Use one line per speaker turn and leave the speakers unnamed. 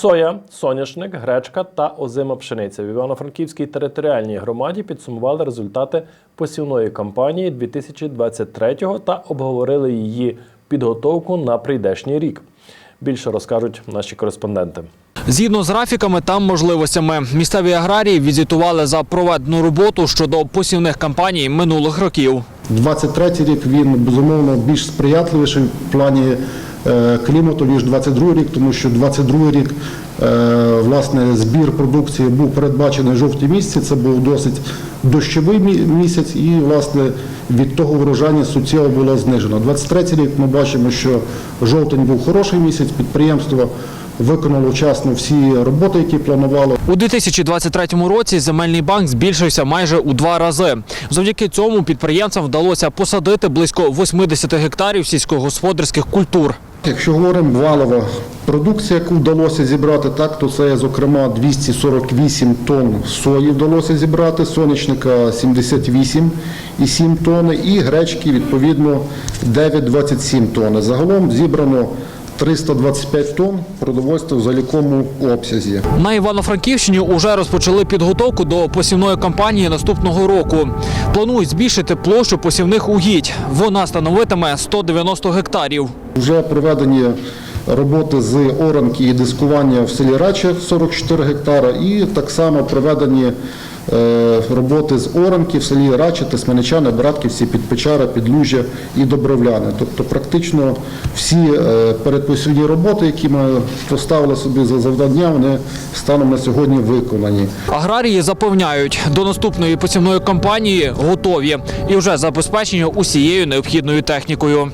Соя, соняшник, гречка та озима пшениця в Івано-Франківській територіальній громаді підсумували результати посівної кампанії 2023 та обговорили її підготовку на прийдешній рік. Більше розкажуть наші кореспонденти.
Згідно з графіками та можливостями, місцеві аграрії відзвітували за проведену роботу щодо посівних кампаній минулих років.
23 рік він безумовно більш сприятливіший в плані клімату ніж 22 рік, тому що 22 рік е, власне збір продукції був передбачений в жовтні місяці. Це був досить дощовий місяць, і власне від того врожання суттєво було знижено. 23 рік ми бачимо, що жовтень був хороший місяць. Підприємство виконало вчасно всі роботи, які планувало.
У 2023 році земельний банк збільшився майже у два рази. Завдяки цьому підприємцям вдалося посадити близько 80 гектарів сільськогосподарських культур.
Якщо говоримо валова продукція, яку вдалося зібрати, так то це зокрема 248 тонн сої вдалося зібрати, сонячника 78,7 тонни і гречки відповідно 9,27 тонни. Загалом зібрано 325 тонн продовольства в заліковому обсязі.
На Івано-Франківщині уже розпочали підготовку до посівної кампанії наступного року. Планують збільшити площу посівних угідь. Вона становитиме 190 гектарів.
Вже проведені роботи з оранки і дискування в селі Раче 44 гектара, і так само проведені е, роботи з оранки в селі Раче, Тисменичани, Братківці, Підпечара, Підлужжя і Добровляни. Тобто практично всі е, передпосівні роботи, які ми поставили собі за завдання, вони станом на сьогодні виконані.
Аграрії запевняють, до наступної посівної кампанії готові і вже забезпечені усією необхідною технікою.